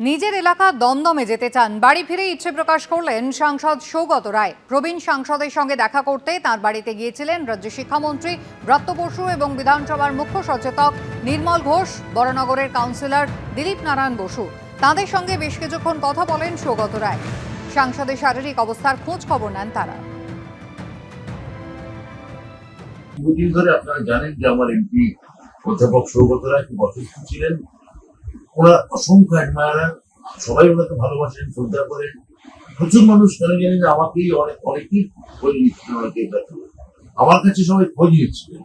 নিজের এলাকা দমদমে যেতে চান। বাড়ি ফিরে ইচ্ছে প্রকাশ করলেন সাংসদ সৌগত রায়। প্রবীণ সাংসদের সঙ্গে দেখা করতে তার বাড়িতে গিয়েছিলেন রাজ্য শিক্ষামন্ত্রী ব্রত্য বসু এবং বিধানসভার মুখ্য সচেতক নির্মল ঘোষ, বড়নগরের কাউন্সিলর দিলীপ নারায়ণ বসু। তাদের সঙ্গে বেশ কিছুক্ষণ কথা বলেন সৌগত রায়। সাংসদের শারীরিক অবস্থার খোঁজ খবর নেন তারা। ধরে আপনারা জানেন যে আমার এমপি অধ্যাপক সৌগত রায় খুব অসুস্থ ছিলেন। ওনার অসংখ্য অ্যাডমায়ার সবাই ওনাকে ভালোবাসেন শ্রদ্ধা করেন। প্রচুর মানুষ কেন জানেন যে আমাকেই অনেক অনেকেই খোঁজ নিচ্ছিলেন অনেকে আমার কাছে সবাই খোঁজ নিচ্ছিলেন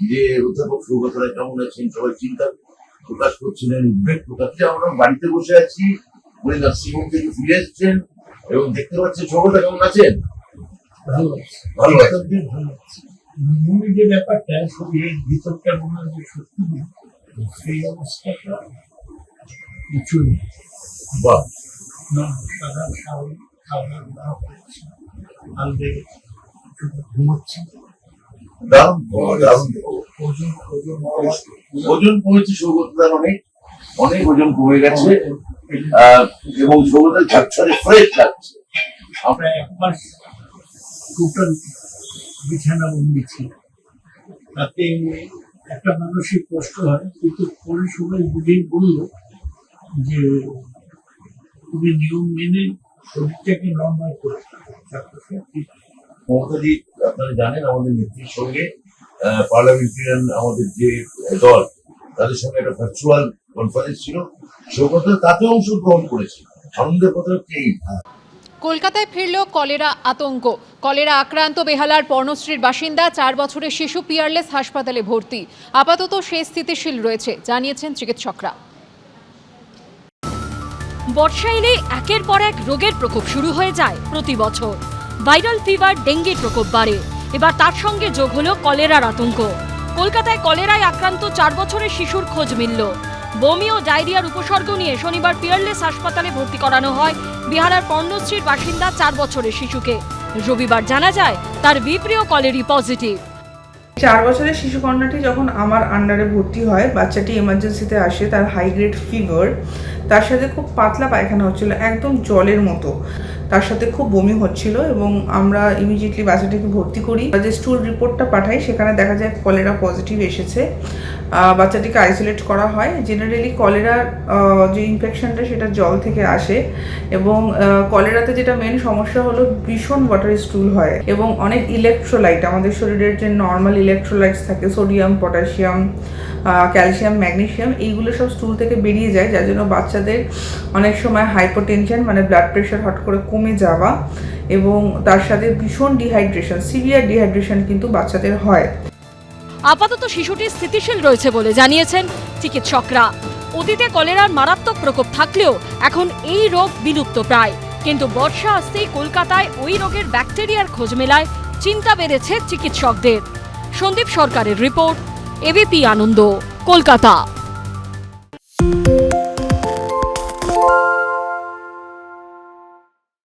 যে অধ্যাপক সৌগত কেমন আছেন সবাই চিন্তা প্রকাশ করছিলেন উদ্বেগ প্রকাশ যে আমরা বাড়িতে বসে আছি উনি নার্সিংহোম থেকে ফিরে এসছেন এবং দেখতে পাচ্ছেন সৌগত কেমন আছেন? ভালো আছে। ভালো আছে। মনে যে ব্যাপারটা শরীরের ভিতরটা মনে হয় সত্যি সেই অবস্থাটা কিছু নেই বাহ না সাদা দাওয়া করছে আলদে ঘুমোচ্ছে ওজন কমেছে সৌগতদার অনেক অনেক ওজন কমে গেছে এবং সৌগতের ঝাপছাড়ে ফ্রেশ লাগছে। আমরা এক মাস টোটাল বিছানা বন্দি ছিল তাতে একটা মানসিক কষ্ট হয়, কিন্তু পরে সবাই বুঝেই বলল যে তুমি নিয়ম মেনে শরীরটাকে নর্মাল করে মমতাদি আপনারা জানেন আমাদের নেত্রীর সঙ্গে পার্লামেন্টারিয়ান আমাদের যে দল তাদের সঙ্গে একটা ভার্চুয়াল কনফারেন্স ছিল। সৌগত তাতে অংশগ্রহণ করেছে আনন্দের কথা এই। কলকাতায় ফিরল কলেরা আতঙ্ক। কলেরা আক্রান্ত বেহালার পর্ণশ্রীর বাসিন্দা চার বছরের শিশু পিয়ারলেস হাসপাতালে ভর্তি। আপাতত সে স্থিতিশীল রয়েছে জানিয়েছেন চিকিৎসকরা। বর্ষা এলে একের পর এক রোগের প্রকোপ শুরু হয়ে যায় প্রতি বছর। ভাইরাল ফিভার, ডেঙ্গির প্রকোপ বাড়ে। এবার তার সঙ্গে যোগ হলো কলেরার আতঙ্ক। কলকাতায় কলেরায় আক্রান্ত চার বছরের শিশুর খোঁজ মিলল। বমি ও ডায়রিয়ার উপসর্গ নিয়ে শনিবার পিয়ারলেস হাসপাতালে ভর্তি করানো হয় বিহারের পর্ণশ্রীর বাসিন্দা চার বছরের শিশুকে। রবিবার জানা যায়, তার বিপ্রিয় কলেরি পজিটিভ। চার বছরের শিশুকন্যাটি যখন আমার আন্ডারে ভর্তি হয়, বাচ্চাটি এমার্জেন্সিতে আসে, তার হাইগ্রেড ফিভার তার সাথে খুব পাতলা পায়খানা হচ্ছিল, একদম জলের মতো। তার সাথে খুব বমি হচ্ছিল এবং আমরা ইমিডিয়েটলি বাচ্চাটাকে ভর্তি করি। যে স্টুল রিপোর্টটা পাঠাই, সেখানে দেখা যায় কলেরা পজিটিভ এসেছে। বাচ্চাটিকে আইসোলেট করা হয়। জেনারেলি কলেরার যে ইনফেকশনটা সেটা জল থেকে আসে এবং কলেরাতে যেটা মেন সমস্যা হলো ভীষণ ওয়াটার স্টুল হয় এবং অনেক ইলেকট্রোলাইট আমাদের শরীরের যে নর্মাল ইলেকট্রোলাইটস থাকে সোডিয়াম পটাশিয়াম ক্যালসিয়াম ম্যাগনেসিয়াম এইগুলো সব স্টুল থেকে বেরিয়ে যায়, যার জন্য বাচ্চাদের অনেক সময় হাইপোটেনশন মানে ব্লাড প্রেশার হট করে কমে যাওয়া এবং তার সাথে ভীষণ ডিহাইড্রেশন সিভিয়ার ডিহাইড্রেশন কিন্তু বাচ্চাদের হয়। আপাতত শিশুটি স্থিতিশীল রয়েছে বলে জানিয়েছেন চিকিৎসকরা। অতীতে কলেরার মারাত্মক প্রকোপ থাকলেও এখন এই রোগ বিলুপ্ত প্রায়। কিন্তু বর্ষা আসতেই কলকাতায় ওই রোগের ব্যাকটেরিয়ার খোঁজ মেলায় চিন্তা বেড়েছে চিকিৎসকদের। সন্দীপ সরকারের রিপোর্ট, এবিপি আনন্দ, কলকাতা।